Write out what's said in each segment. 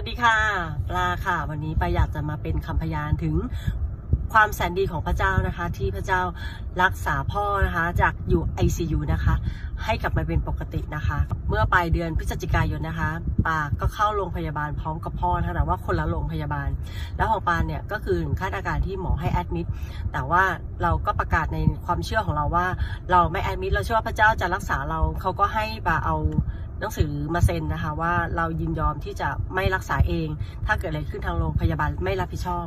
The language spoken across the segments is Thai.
วัสดีค่ะปลาค่ะ วันนี้ปลาอยากจะมาเป็นคำพยานถึงความแสนดีของพระเจ้านะคะ ที่พระเจ้ารักษาพ่อนะคะ จากอยู่ ICU นะคะ ให้กลับมาเป็นปกตินะคะ เมื่อปลายเดือนพฤศจิกายนนะคะปาก็เข้าโรงพยาบาลพร้อมกับพ่อนะคะแต่ว่าคนละโรงพยาบาล แล้วของปาเนี่ยก็คือถึงขั้นอาการที่หมอให้แอดมิดแต่ว่าเราก็ประกาศในความเชื่อของเราว่า เราไม่แอดมิดเราเชื่อว่าพระเจ้าจะรักษาเราเขาก็ให้ปาเอา หนังสือมาเซ็นนะคะว่าเรายินยอมที่จะไม่รักษาเอง ถ้าเกิดอะไรขึ้นทางโรงพยาบาลไม่รับผิดชอบ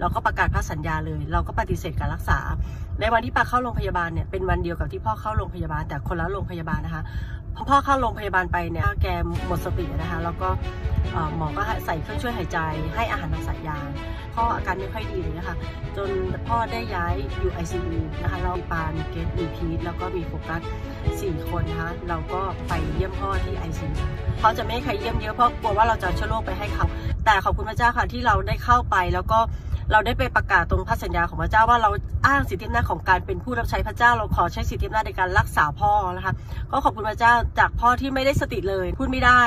เราก็ประกาศพักสัญญาเลย เราก็ปฏิเสธการรักษา ในวันที่ปาเข้าโรงพยาบาลเนี่ยเป็นวันเดียวกับที่พ่อเข้าโรงพยาบาลแต่คนละโรงพยาบาลนะคะ พอพ่อเข้าโรงพยาบาลไปเนี่ยแกหมดสตินะคะ แล้วก็หมอก็ใส่เครื่องช่วยหายใจ ให้อาหารทางสายยางพ่ออาการไม่ค่อยดีเลยนะคะจนพ่อได้ย้ายอยู่ ICU นะคะเรามีปานเกตมีพีทแล้วก็มีโฟกัสสี่คนนะคะเราก็ไปเยี่ยมพ่อที่ ICU เขาจะไม่ให้ใครเยี่ยมเยอะเพราะกลัวว่าเราจะเชื้อโรคไปให้เขา แต่ขอบคุณพระเจ้าค่ะที่เราได้เข้าไปแล้วก็ เราได้ไปประกาศตรงพระสัญญาของพระเจ้าว่าเราอ้างสิทธิอำนาจของการเป็นผู้รับใช้พระเจ้า เราขอใช้สิทธิอำนาจในการรักษาพ่อนะคะก็ขอบคุณพระเจ้าจากพ่อที่ไม่ได้สติเลย พูดไม่ได้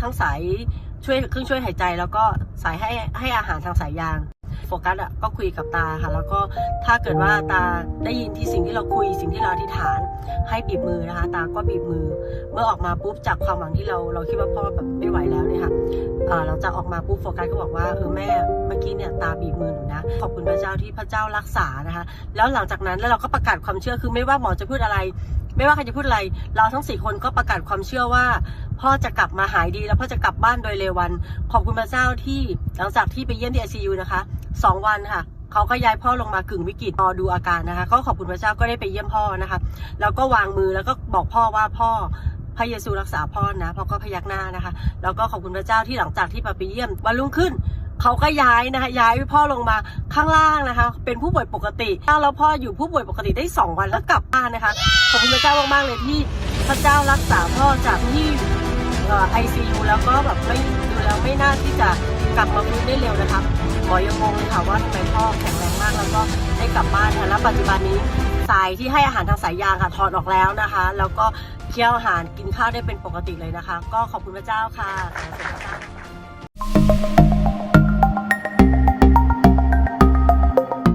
ทั้งสายช่วยเครื่องช่วยหายใจ แล้วก็สายให้ให้อาหารทางสายยางโฟกัสอะก็คุยกับตาค่ะ แล้วก็ถ้าเกิดว่าตาได้ยินที่สิ่งที่เราคุยสิ่งที่เราอธิษฐาน ให้บีบมือนะคะ ตาก็บีบมือ เมื่อออกมาปุ๊บจากความหวังที่เราเราคิดว่าพ่อแบบไม่ไหวแล้วเนี่ย เราจะออกมาปุ๊บโฟกัสก็บอกว่าเออแม่เมื่อกี้เนี่ยตาบีบมือหนูนะขอบคุณพระเจ้าที่พระเจ้ารักษานะคะ แล้วหลังจากนั้นแล้วเราก็ประกาศความเชื่อคือไม่ว่าหมอจะพูดอะไร ไม่ว่าใครจะพูดอะไร เราทั้งสี่คนก็ประกาศความเชื่อว่า พ่อจะกลับมาหายดีแล้วพ่อจะกลับบ้านโดยเร็ววัน ขอบคุณพระเจ้าที่หลังจากที่ไปเยี่ยมที่ ICU นะคะสองวันค่ะเขาก็ย้ายพ่อลงมากึ่งวิกฤตรอดูอาการนะคะ ก็ขอบคุณพระเจ้าก็ได้ไปเยี่ยมพ่อนะคะ แล้วก็วางมือแล้วก็บอกพ่อว่าพ่อ พระเยซูรักษาพ่อนะพ่อก็พยักหน้านะคะ แล้วก็ขอบคุณพระเจ้าที่หลังจากที่ไปเยี่ยมวันรุ่งขึ้นเขาก็ย้ายนะคะย้ายพ่อลงมาข้างล่างนะคะ เป็นผู้ป่วยปกติแล้วพ่ออยู่ผู้ป่วยปกติได้ 2 วันแล้วกลับบ้านนะคะขอบคุณพระเจ้ามากๆเลยที่พระเจ้ารักษาพ่อจากที่ไอซียูแล้วก็แบบไม่ดูแล้วไม่น่าที่จะกลับมาฟื้นได้เร็วนะคะหมอยังงงเลยค่ะว่าทำไมพ่อแข็งแรงมากแล้วก็ได้กลับบ้านค่ะแล้วปัจจุบันนี้สายที่ให้อาหารทางสายยางค่ะถอดออกแล้วนะคะ แล้วก็ เคี้ยวอาหารกินข้าวได้เป็นปกติเลยนะคะ ก็ขอบคุณพระเจ้าค่ะ